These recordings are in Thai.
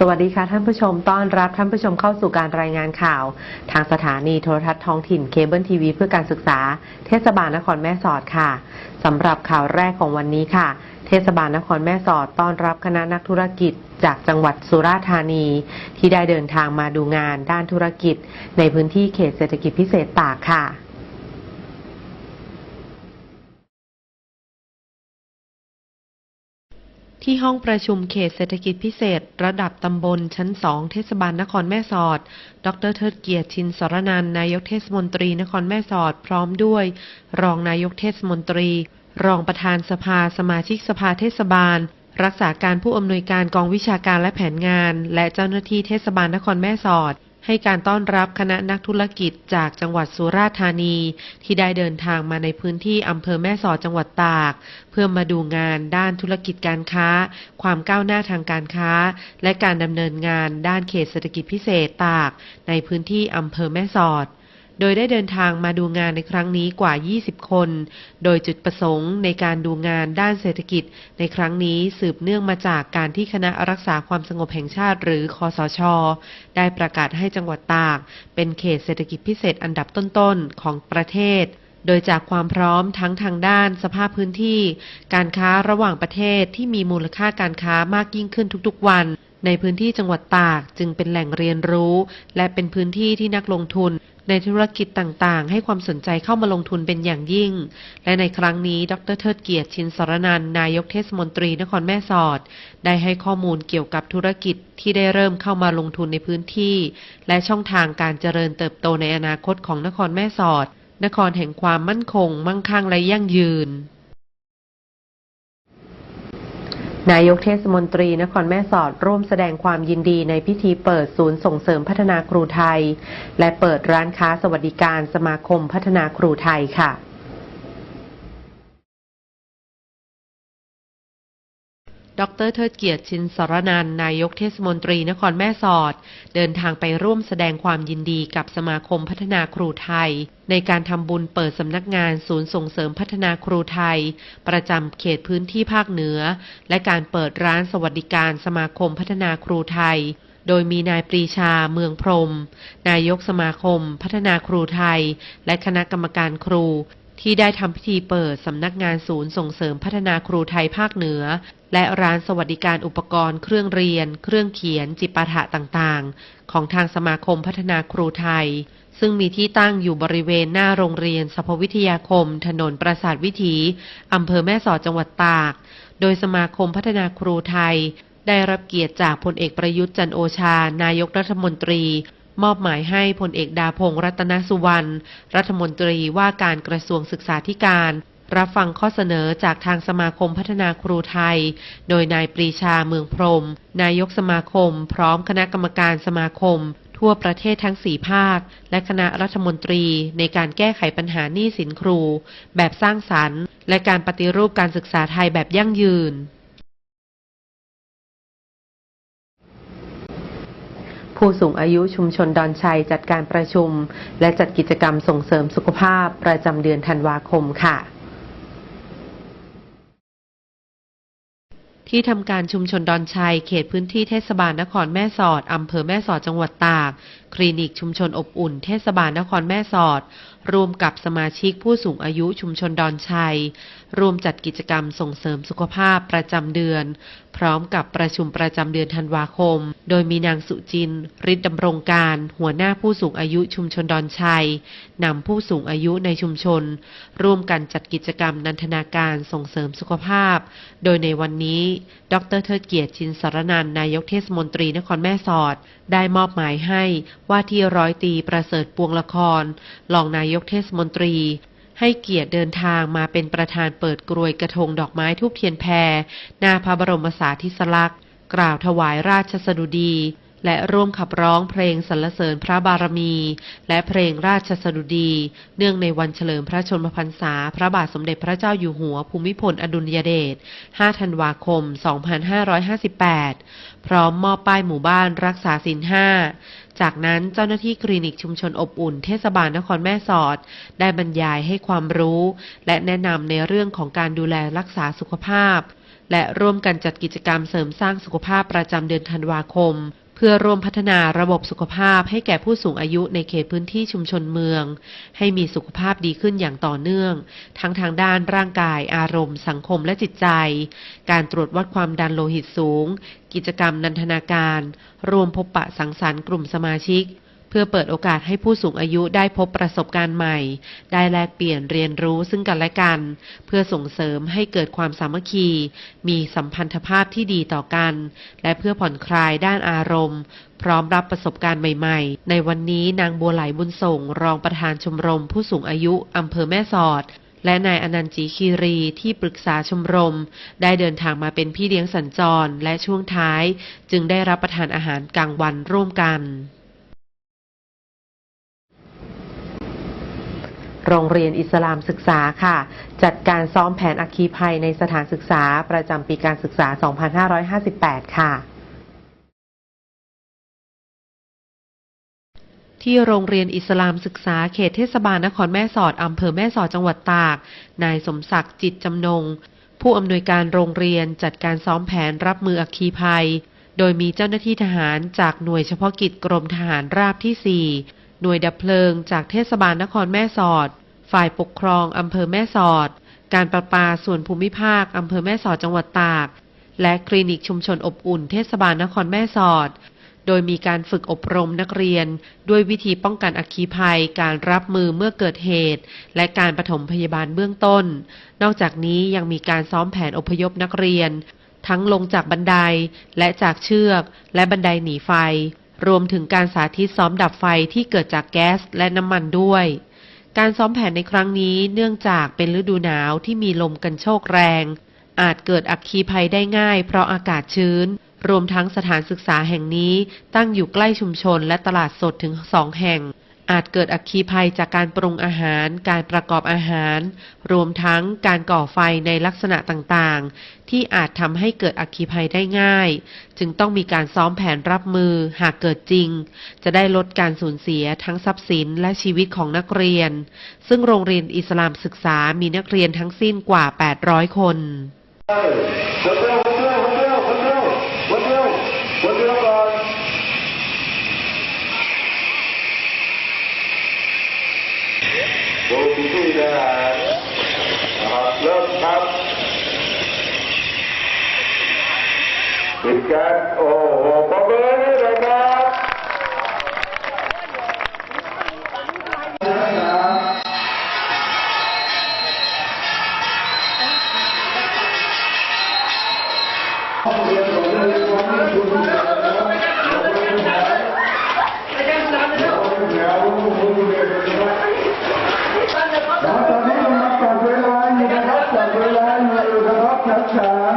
สวัสดีค่ะท่านผู้ชมต้อนรับท่านผู้ชมเข้าสู่การรายงานข่าว ทางสถานีโทรทัศน์ท้องถิ่นเคเบิลทีวีเพื่อการศึกษา เทศบาลนครแม่สอดค่ะสำหรับข่าวแรกของวันนี้ค่ะ เทศบาลนครแม่สอดต้อนรับคณะนักธุรกิจจากจังหวัดสุราษฎร์ธานี ที่ได้เดินทางมาดูงานด้านธุรกิจ ในพื้นที่เขตเศรษฐกิจพิเศษตากค่ะ ที่ห้องประชุมเขตเศรษฐกิจพิเศษ ระดับตำบลชั้น2เทศบาลนครแม่สอด ดรเทิดเกียรติชินสรนันนายกเทศมนตรีนครแม่สอดพร้อมด้วย รองนายกเทศมนตรี รองประธานสภาสมาชิกสภาเทศบาล รักษาการผู้อำนวยการกองวิชาการและแผนงาน และเจ้าหน้าที่เทศบาลนครแม่สอด ให้การต้อนรับคณะนักธุรกิจจากจังหวัดสุราษฎร์ธานี ที่ได้เดินทางมาในพื้นที่อำเภอแม่สอดจังหวัดตาก เพื่อมาดูงานด้านธุรกิจการค้า ความก้าวหน้าทางการค้า และการดำเนินงานด้านเขตเศรษฐกิจพิเศษตาก ในพื้นที่อำเภอแม่สอด โดยได้เดินทางมาดูงานในครั้งนี้กว่า 20 คน โดยจุดประสงค์ในการดูงานด้านเศรษฐกิจ ในครั้งนี้สืบเนื่องมาจากการที่คณะรักษาความสงบแห่งชาติ หรือคอสช ได้ประกาศให้จังหวัดตาก เป็นเขตเศรษฐกิจพิเศษอันดับต้นๆ ของประเทศโดยจากความพร้อมทั้งทางด้านสภาพพื้นที่ การค้าระหว่างประเทศที่มีมูลค่าการค้ามากยิ่งขึ้นทุกๆวัน ในพื้นที่จังหวัดตากจึงเป็นแหล่งเรียนรู้ และเป็นพื้นที่ที่นักลงทุน ในธุรกิจต่างๆ ให้ความสนใจเข้ามาลงทุนเป็นอย่างยิ่ง และในครั้งนี้ ดรเทิดเกียรติชินสรนันนายกเทศมนตรีนครแม่สอด ได้ให้ข้อมูลเกี่ยวกับธุรกิจที่ได้เริ่มเข้ามาลงทุนในพื้นที่ และช่องทางการเจริญเติบโตในอนาคตของนครแม่สอด นครแห่งความมั่นคง มั่งคั่งและยั่งยืน นายกเทศมนตรีนครแม่สอดร่วมแสดงความยินดีในพิธีเปิดศูนย์ส่งเสริมพัฒนาครูไทย และเปิดร้านค้าสวัสดิการสมาคมพัฒนาครูไทยค่ะ ดรเทิดเกียรติชินสรนันนายกเทศมนตรีนครแม่สอด เดินทางไปร่วมแสดงความยินดีกับสมาคมพัฒนาครูไทย ในการทำบุญเปิดสำนักงานศูนย์ส่งเสริมพัฒนาครูไทย ประจำเขตพื้นที่ภาคเหนือ และการเปิดร้านสวัสดิการสมาคมพัฒนาครูไทย โดยมีนายปรีชาเมืองพรม นายกสมาคม พัฒนาครูไทย และคณะกรรมการครู ที่ได้ทำพิธีเปิดสำนักงานศูนย์ส่งเสริมพัฒนาครูไทยภาคเหนือ และร้านสวัสดิการอุปกรณ์เครื่องเรียน เครื่องเขียน จิปาถะต่างๆ ของทางสมาคมพัฒนาครูไทย ซึ่งมีที่ตั้งอยู่บริเวณหน้าโรงเรียนสภวิทยาคม ถนนปราสาทวิถีอำเภอแม่สอดจังหวัดตาก โดยสมาคมพัฒนาครูไทย ได้รับเกียรติจากพลเอกประยุทธ์จันโอชา นายกรัฐมนตรี มอบหมายให้พลเอกดาพงษ์รัตนสุวรรณ รัฐมนตรีว่าการกระทรวงศึกษาธิการ รับฟังข้อเสนอจากทางสมาคมพัฒนาครูไทย โดยนายปรีชาเมืองพรม นายกสมาคม พร้อมคณะกรรมการสมาคม ทั่วประเทศทั้งสี่ภาค และคณะรัฐมนตรีในการแก้ไขปัญหาหนี้สินครู แบบสร้างสรรค์ และการปฏิรูปการศึกษาไทยแบบยั่งยืน ผู้สูงอายุชุมชนดอนชัยจัดการประชุม และจัดกิจกรรมส่งเสริมสุขภาพประจำเดือนธันวาคมค่ะที่ทำการชุมชนดอนชัย เขตพื้นที่เทศบาลนครแม่สอดอำเภอแม่สอดจังหวัดตาก คลินิกชุมชนอบอุ่น เทศบาลนครแม่สอด รวมกับสมาชิกผู้สูงอายุชุมชนดอนชัย รวมจัดกิจกรรมส่งเสริมสุขภาพประจำเดือน พร้อมกับประชุมประจำเดือนธันวาคม โดยมีนางสุจินฤทธิดดำรงการ หัวหน้าผู้สูงอายุชุมชนดอนชัยนำผู้สูงอายุในชุมชน ร่วมกันจัดกิจกรรมนันทนาการส่งเสริมสุขภาพ โดยในวันนี้ ดรเทิดเกียรติชินสารนันนายกเทศมนตรีนครแม่สอด ได้มอบหมายให้ว่าที่ร้อยตีประเสริฐปวงละครรองนายกเทศมนตรี ให้เกียรติเดินทางมาเป็นประธานเปิดกรวยกระทงดอกไม้ทูบเทียนแพรหน้าพระบรมสาธิสลักษณ์ กล่าวถวายราชสดุดี และร่วมขับร้องเพลงสรรเสริญพระบารมี และเพลงราชสดุดี เนื่องในวันเฉลิมพระชนมพรรษา พระบาทสมเด็จพระเจ้าอยู่หัวภูมิพลอดุลยเดช 5 ธันวาคม 2558 พร้อมมอบป้ายหมู่บ้านรักษาสินห้า จากนั้นเจ้าหน้าที่คลินิกชุมชนอบอุ่นเทศบาลนครแม่สอด ได้บรรยายให้ความรู้ และแนะนำในเรื่องของการดูแลรักษาสุขภาพ และร่วมกันจัดกิจกรรมเสริมสร้างสุขภาพประจำเดือนธันวาคม เพื่อร่วมพัฒนาระบบสุขภาพให้แก่ผู้สูงอายุในเขตพื้นที่ชุมชนเมือง ให้มีสุขภาพดีขึ้นอย่างต่อเนื่อง ทั้งทางด้านร่างกายอารมณ์ สังคมและจิตใจ การตรวจวัดความดันโลหิตสูง กิจกรรมนันทนาการ รวมพบปะสังสรรค์กลุ่มสมาชิก เพื่อเปิดโอกาสให้ผู้สูงอายุได้พบประสบการณ์ใหม่ ได้แลกเปลี่ยนเรียนรู้ซึ่งกันและกัน เพื่อส่งเสริมให้เกิดความสามัคคี มีสัมพันธภาพที่ดีต่อกัน และเพื่อผ่อนคลายด้านอารมณ์ พร้อมรับประสบการณ์ใหม่ ๆ ในวันนี้นางบัวไหลบุญส่ง รองประธานชมรม ผู้สูงอายุอำเภอแม่สอดและนายอนันต์จีคีรีที่ปรึกษาชมรม ได้เดินทางมาเป็นพี่เลี้ยงสัญจร และช่วงท้าย จึงได้รับประทานอาหารกลางวันร่วมกัน โรงเรียนอิสลามศึกษาค่ะ จัดการซ้อมแผนอัคคีภัยในสถานศึกษาประจำปีการศึกษา 2558 ค่ะที่โรงเรียนอิสลามศึกษาเขตเทศบาลนครแม่สอดอำเภอแม่สอดจังหวัดตาก นายสมศักดิ์จิตจำนง ผู้อำนวยการโรงเรียนจัดการซ้อมแผนรับมืออัคคีภัย โดยมีเจ้าหน้าที่ทหารจากหน่วยเฉพาะกิจกรมทหารราบที่4 หน่วยดับเพลิงจากเทศบาลนครแม่สอด ฝ่ายปกครองอำเภอแม่สอด การประปาส่วนภูมิภาคอำเภอแม่สอดจังหวัดตาก และคลินิกชุมชนอบอุ่นเทศบาลนครแม่สอด โดยมีการฝึกอบรมนักเรียน ด้วยวิธีป้องกันอัคคีภัย การรับมือเมื่อเกิดเหตุ และการปฐมพยาบาลเบื้องต้น นอกจากนี้ยังมีการซ้อมแผนอพยพนักเรียน ทั้งลงจากบันไดและจากเชือก และบันไดหนีไฟ รวมถึงการสาธิตซ้อมดับไฟที่เกิดจากแก๊สและน้ำมันด้วย การซ้อมแผนในครั้งนี้เนื่องจากเป็นฤดูหนาวที่มีลมกันโชกแรง อาจเกิดอักคีภัยได้ง่ายเพราะอากาศชื้น รวมทั้งสถานศึกษาแห่งนี้ตั้งอยู่ใกล้ชุมชนและตลาดสดถึงสองแห่ง อาจเกิดอัคคีภัยจากการปรุงอาหาร การประกอบอาหาร รวมทั้งการก่อไฟในลักษณะต่างๆ ที่อาจทำให้เกิดอัคคีภัยได้ง่าย จึงต้องมีการซ้อมแผนรับมือหากเกิดจริง จะได้ลดการสูญเสียทั้งทรัพย์สินและชีวิตของนักเรียน ซึ่งโรงเรียนอิสลามศึกษามีนักเรียนทั้งสิ้นกว่า 800 คน คนเดียวคนเดียวคนเดียวคนเดียวคนเดียวคนเดียวก่อน ดูที่ที่นะครับเริ่มครับปิดการโอ้โห ตอนนี้กำลังจับเวลาอยู่นะครับจับเวลาอยู่นะครับชัดฉาน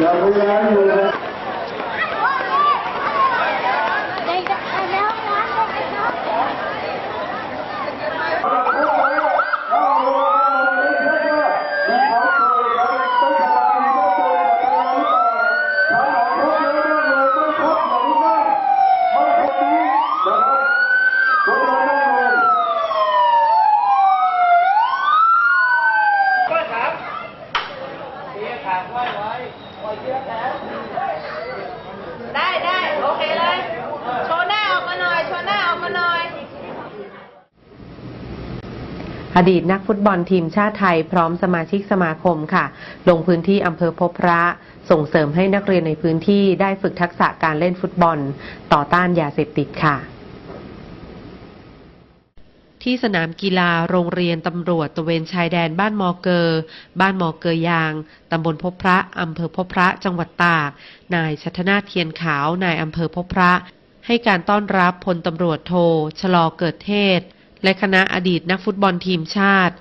จับเวลาอยู่นะ เด็กๆไปแล้วนะเด็กๆครับ ได้ได้โอเคเลย โชว์หน้าออกมาหน่อย โชว์หน้าออกมาหน่อย อดีตนักฟุตบอลทีมชาติไทยพร้อมสมาชิกสมาคมค่ะ ลงพื้นที่อำเภอพบพระส่งเสริมให้นักเรียนในพื้นที่ได้ฝึกทักษะการเล่นฟุตบอล ต่อต้านยาเสพติดค่ะ ที่สนามกีฬาโรงเรียนตำรวจตะเวนชายแดนบ้านมอเกอร์บ้านมอเกอร์ยาง ตำบลพบพระ อำเภอพบพระ จังหวัดตาก นายชัฒนาเทียนขาว นายอำเภอพบพระ ให้การต้อนรับพลตำรวจโท ชลอเกิดเทศ และคณะอดีตนักฟุตบอลทีมชาติ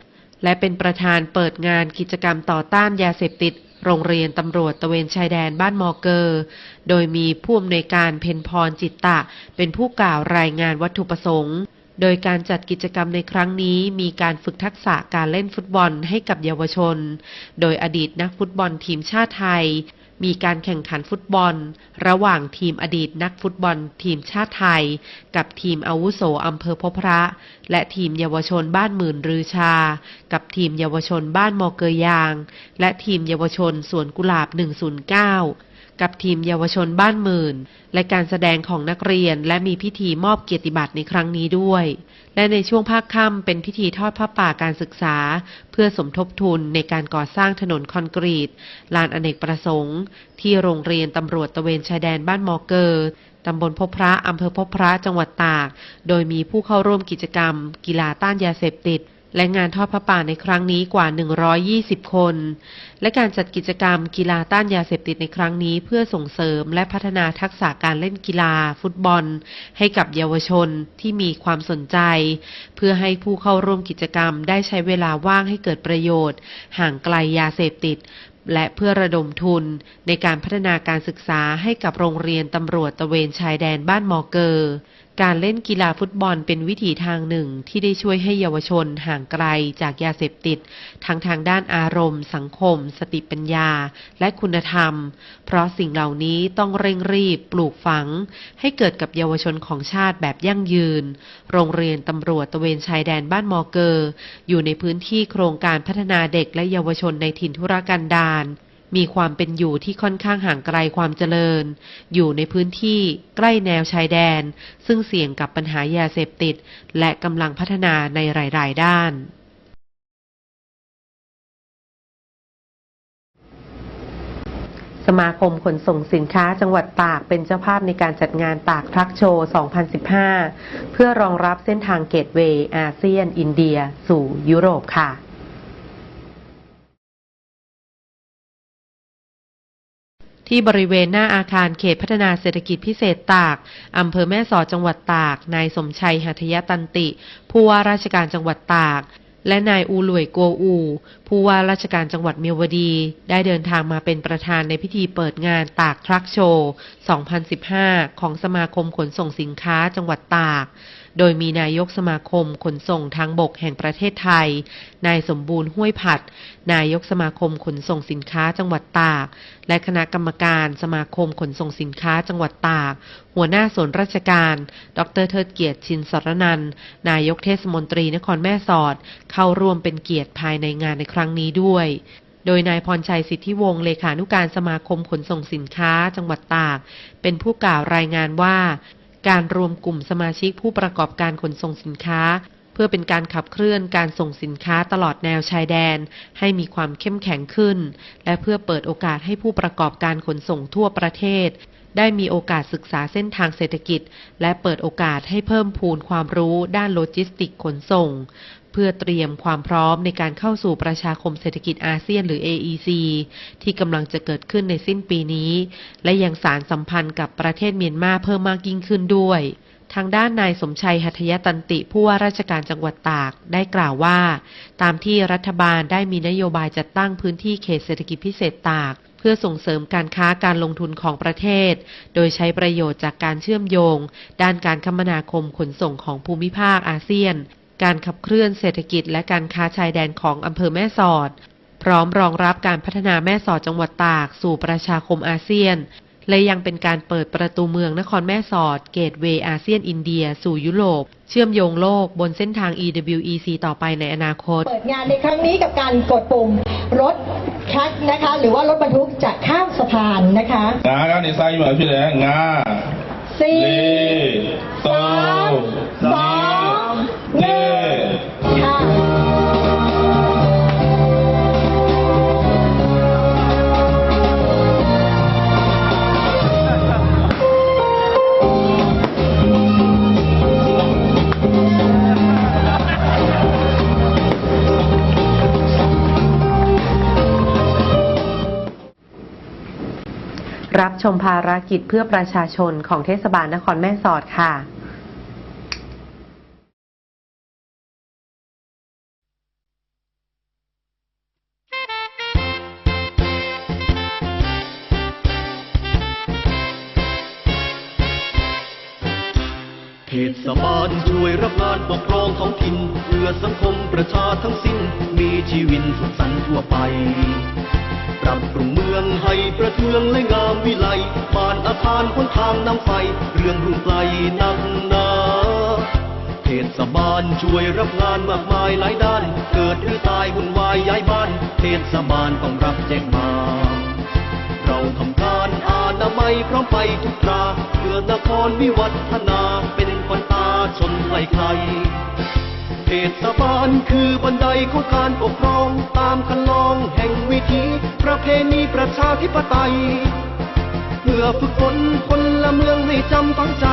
และเป็นประธานเปิดงานกิจกรรมต่อต้านยาเสพติดโรงเรียนตำรวจตะเวนชายแดนบ้านมอเกอร์ โดยมีผู้อำนวยการเพนพรจิตตะ เป็นผู้กล่าวรายงานวัตถุประสงค์ โดยการจัดกิจกรรมในครั้งนี้มีการฝึกทักษะการเล่นฟุตบอลให้กับเยาวชน โดยอดีตนักฟุตบอลทีมชาติไทย มีการแข่งขันฟุตบอล ระหว่างทีมอดีตนักฟุตบอลทีมชาติไทย กับทีมอาวุโสอำเภอพบพระ และทีมเยาวชนบ้านหมื่นรือชา กับทีมเยาวชนบ้านมอเกยยาง และทีมเยาวชนสวนกุหลาบ 109 กับทีมเยาวชนบ้านหมื่น และการแสดงของนักเรียนและมีพิธีมอบเกียรติบัตรในครั้งนี้ด้วย และในช่วงภาคค่ำเป็นพิธีทอดผ้าป่าการศึกษา เพื่อสมทบทุนในการก่อสร้างถนนคอนกรีต ลานอเนกประสงค์ ที่โรงเรียนตำรวจตะเวนชายแดนบ้านมอเกอร์ตำบลพบพระอำเภอพบพระจังหวัดตาก โดยมีผู้เข้าร่วมกิจกรรม กีฬาต้านยาเสพติด และงานทอดพระป่าในครั้งนี้กว่า 120 คน และการจัดกิจกรรมกีฬาต้านยาเสพติดในครั้งนี้เพื่อส่งเสริมและพัฒนาทักษะการเล่นกีฬา ฟุตบอล ให้กับเยาวชนที่มีความสนใจ เพื่อให้ผู้เข้าร่วมกิจกรรมได้ใช้เวลาว่างให้เกิดประโยชน์ ห่างไกลยาเสพติด และเพื่อระดมทุนในการพัฒนาการศึกษาให้กับโรงเรียนตำรวจตระเวนชายแดนบ้านมอเกอร์ การเล่นกีฬาฟุตบอลเป็นวิถีทางหนึ่งที่ได้ช่วยให้เยาวชนห่างไกลจากยาเสพติด ทั้งทางด้านอารมณ์ สังคม สติปัญญา และคุณธรรม เพราะสิ่งเหล่านี้ต้องเร่งรีบ ปลูกฝัง ให้เกิดกับเยาวชนของชาติแบบยั่งยืน โรงเรียนตำรวจตะเวนชายแดนบ้านมอเกอร์ อยู่ในพื้นที่โครงการพัฒนาเด็กและเยาวชนในถิ่นทุรกันดาร มีความเป็นอยู่ที่ค่อนข้างห่างไกลความเจริญ อยู่ในพื้นที่ใกล้แนวชายแดน ซึ่งเสี่ยงกับปัญหายาเสพติด และกำลังพัฒนาในหลาย ๆ ด้านสมาคมขนส่งสินค้าจังหวัดตากเป็นเจ้าภาพในการจัดงานตากทรัคโชว์ 2015 เพื่อรองรับเส้นทางเกตเวย์อาเซียน อินเดีย สู่ยุโรปค่ะ ที่บริเวณหน้าอาคารเขตพัฒนาเศรษฐกิจพิเศษตาก อำเภอแม่สอดจังหวัดตาก นายสมชัยหัตยตันติ ผู้ว่าราชการจังหวัดตาก และนายอูหลวยโกอู ผู้ว่าราชการจังหวัดเมียวดี ได้เดินทางมาเป็นประธานในพิธีเปิดงานตากทรัคโชว์ 2015 ของสมาคมขนส่งสินค้าจังหวัดตาก โดยมีนายกสมาคมขนส่งทางบกแห่งประเทศไทย นายสมบูรณ์ห้วยผัด นายกสมาคมขนส่งสินค้าจังหวัดตาก และคณะกรรมการสมาคมขนส่งสินค้าจังหวัดตาก หัวหน้าส่วนราชการ ดรเทิดเกียรติชินสรนัน นายกเทศมนตรีนครแม่สอด เข้าร่วมเป็นเกียรติภายในงานในครั้งนี้ด้วยโดยนายพรชัยสิทธิวงศ์เลขานุการสมาคมขนส่งสินค้าจังหวัดตาก เป็นผู้กล่าวรายงานว่า การรวมกลุ่มสมาชิกผู้ประกอบการขนส่งสินค้า เพื่อเป็นการขับเคลื่อนการส่งสินค้าตลอดแนวชายแดน ให้มีความเข้มแข็งขึ้น และเพื่อเปิดโอกาสให้ผู้ประกอบการขนส่งทั่วประเทศ ได้มีโอกาสศึกษาเส้นทางเศรษฐกิจ และเปิดโอกาสให้เพิ่มพูนความรู้ด้านโลจิสติกขนส่ง พื่อเตรียมความพร้อมในการเข้าสู่ประชาคมเศรษฐกิจอาเซียนหรือ AEC ที่กำลังจะเกิดขึ้นในสิ้นปีนี้ และยังสารสัมพันธ์กับประเทศเมียนมาเพิ่มมากยิ่งขึ้นด้วยทางด้านนายสมชัยหัตยตันติผู้ว่าราชการจังหวัดตากได้กล่าวว่า ตามที่รัฐบาลได้มีนโยบายจัดตั้งพื้นที่เขตเศรษฐกิจพิเศษตาก เพื่อส่งเสริมการค้าการลงทุนของประเทศ โดยใช้ประโยชน์จากการเชื่อมโยง ด้านการคมนาคมขนส่งของภูมิภาคอาเซียน การขับเคลื่อนเศรษฐกิจและการค้าชายแดนของอำเภอแม่สอด พร้อมรองรับการพัฒนาแม่สอดจังหวัดตาก สู่ประชาคมอาเซียน และยังเป็นการเปิดประตูเมืองนครแม่สอด เกตเวย์อาเซียนอินเดีย สู่ยุโรป เชื่อมโยงโลกบนเส้นทาง EWEC ต่อไปในอนาคต เปิดงานในครั้งนี้กับการกดปุ่มรถแคทนะคะ หรือว่ารถบรรทุกจะข้ามสะพานนะคะงาครับนี่ไซส์เหมือนพี่เลยงาสี่โซสอง หนึ่งค่ะรับชมภารกิจเพื่อประชาชนของเทศบาลนครแม่สอดค่ะ เทศบาลช่วยรับงานปกครองท้องถิ่นเพื่อสังคมประชาทั้งสิ้น มีชีวิตสุขสันต์ทั่วไป ปรับปรุงเมืองให้ประเทืองและงามวิไลบ้านอาคารคนทางน้ำไฟ เรื่องรุ่งไกลนักนาเทศบาลช่วยรับงานมากมายหลายด้าน เกิดหรือตายวุ่นวายย้ายบ้าน เทศบาลต้องรับแจ้งมา เราทำการ อานามัยพร้อมไปทุกคราเพื่อนครวิวัฒนาเป็นควันตาชนใครใครๆเทศบาลคือบันไดของการปกครองตามคันลองแห่งวิถีประเพณีประชาธิปไตย เพื่อฝึกฝนคนละเมืองให้จำฝังใจ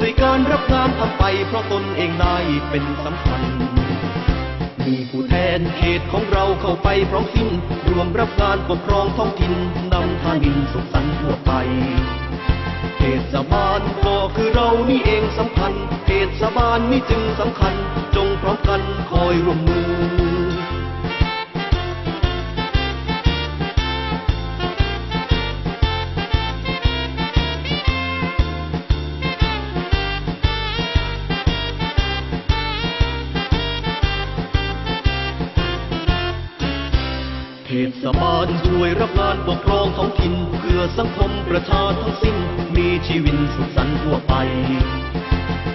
ด้วยการรับงานทำไปเพราะตนเองได้เป็นสำคัญ มีผู้แทนเขตของเราเข้าไปพร้อมสิ้นรวมรับงานปกครองท้องถิ่นนำทานินสุขสันต์ทั่วไปเทศบาลก็คือเรานี่เองสำคัญเทศบาลนี่จึงสำคัญ จงพร้อมกันคอยร่วมมือ ศบาลช่วยรับงานปกครองท้องถิ่นเพื่อสังคมประชาทั้งสิ้น มีชีวิตสุขสันต์ทั่วไป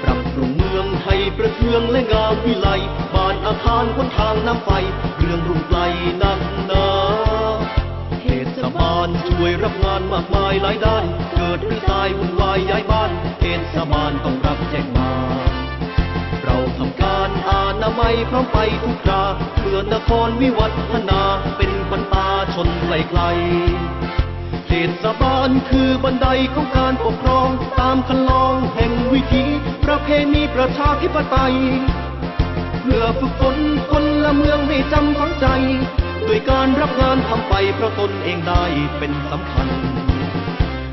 ปรับปรุงเมืองให้ประเทืองและงามวิไลบ้านอาคารคนทางน้ำไฟ เรื่องรุ่งไกลนักหนาเทศบาลช่วยรับงานมากมายหลายด้าน เกิดหรือตายวุ่นวายย้ายบ้านเทศบาลต้องรับแจ้งมา อานามัยพร้อมไปทุกคราเพื่อนครวิวัฒนาเป็นบรรตาชนไกลๆเทศบาลคือบันไดของการปกครองตามคันลองแห่งวิถีประเพณีประชาธิปไตยเพื่อฝึกฝนคนละเมืองให้จำฝังใจด้วยการรับงานทำไปเพราะตนเองได้เป็นสำคัญ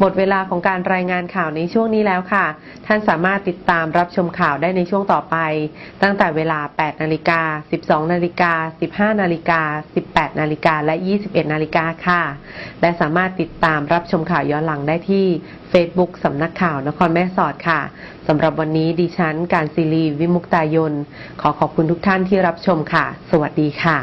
หมดเวลาของการรายงานข่าวในช่วงนี้แล้วค่ะ ท่านสามารถติดตามรับชมข่าวได้ในช่วงต่อไป ตั้งแต่เวลา 8 นาฬิกา 12 นาฬิกา 15 นาฬิกา 18 นาฬิกา และ 21 นาฬิกาค่ะ และสามารถติดตามรับชมข่าวย้อนหลังได้ที่ Facebook สำนักข่าวนครแม่สอดค่ะสำหรับวันนี้ดิฉัน การศิรีวิมุกตายน ขอขอบคุณทุกท่านที่รับชมค่ะ สวัสดีค่ะ